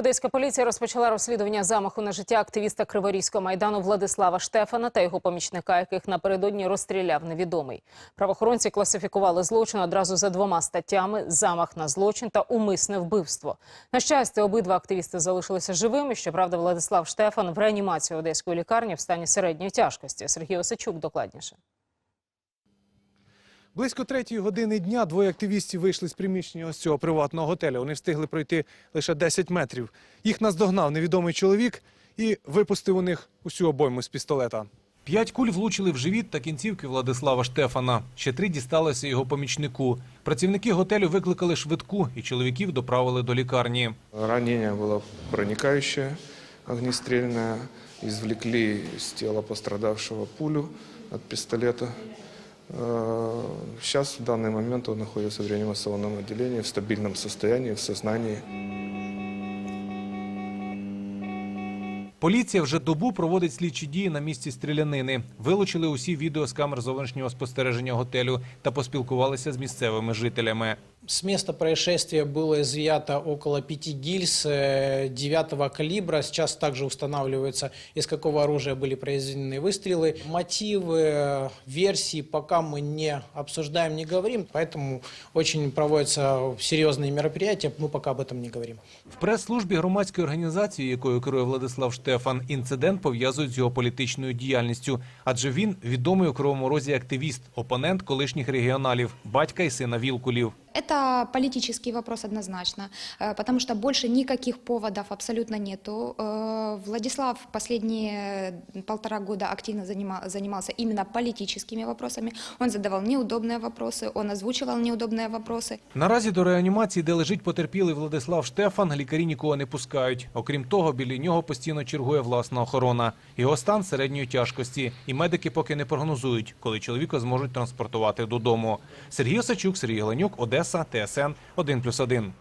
Одеська поліція розпочала розслідування замаху на життя активіста Криворізького майдану Владислава Штефана та його помічника, яких напередодні розстріляв невідомий. Правоохоронці класифікували злочин одразу за двома статтями: замах на злочин та умисне вбивство. На щастя, обидва активісти залишилися живими. Щоправда, Владислав Штефан в реанімації одеської лікарні в стані середньої тяжкості. Сергій Осичук докладніше. Близько третьої години дня двоє активістів вийшли з приміщення ось цього приватного готелю. Вони встигли пройти лише 10 метрів. Їх наздогнав невідомий чоловік і випустив у них усю обойму з пістолета. П'ять куль влучили в живіт та кінцівки Владислава Штефана. Ще три дісталися його помічнику. Працівники готелю викликали швидку і чоловіків доправили до лікарні. Ранение было проникающее, огнестрельное. Извлекли из тела пострадавшего пулю от пистолета. Сейчас, в данный момент, он находится в реанимационном отделении в стабильном состоянии, в сознании. Поліція вже добу проводить слідчі дії на місці стрілянини. Вилучили усі відео з камер зовнішнього спостереження готелю та поспілкувалися з місцевими жителями. С места происшествия было изъято около пяти гильз э, 9 калибра. Сейчас также устанавливается, из какого оружия были произведены выстрелы. Мотивы, э, версии пока мы не обсуждаем, не говорим, поэтому очень проводятся серьезные мероприятия, мы пока об этом не говорим. В прес-службі громадської організації, якою керує Владислав Штефан, інцидент пов'язують з його політичною діяльністю, адже він відомий у кривому розі активіст, опонент колишніх регіоналів, батька і сина Вілкулів. Это политический вопрос однозначно, э, потому что больше никаких поводов абсолютно нету. Э, Владислав последние полтора года активно занима- занимался именно политическими вопросами. Он задавал неудобные вопросы, он озвучивал неудобные вопросы. Наразі до реанімації, де лежить потерпілий Владислав Штефан, лікарі нікого не пускають. Окрім того, біля нього постійно чергує власна охорона. Його стан середньої тяжкості, і медики поки не прогнозують, коли чоловіка зможуть транспортувати додому. Сергій Осачук, Сергій Галенюк, Одеса, det satt det sen, o din plus o din.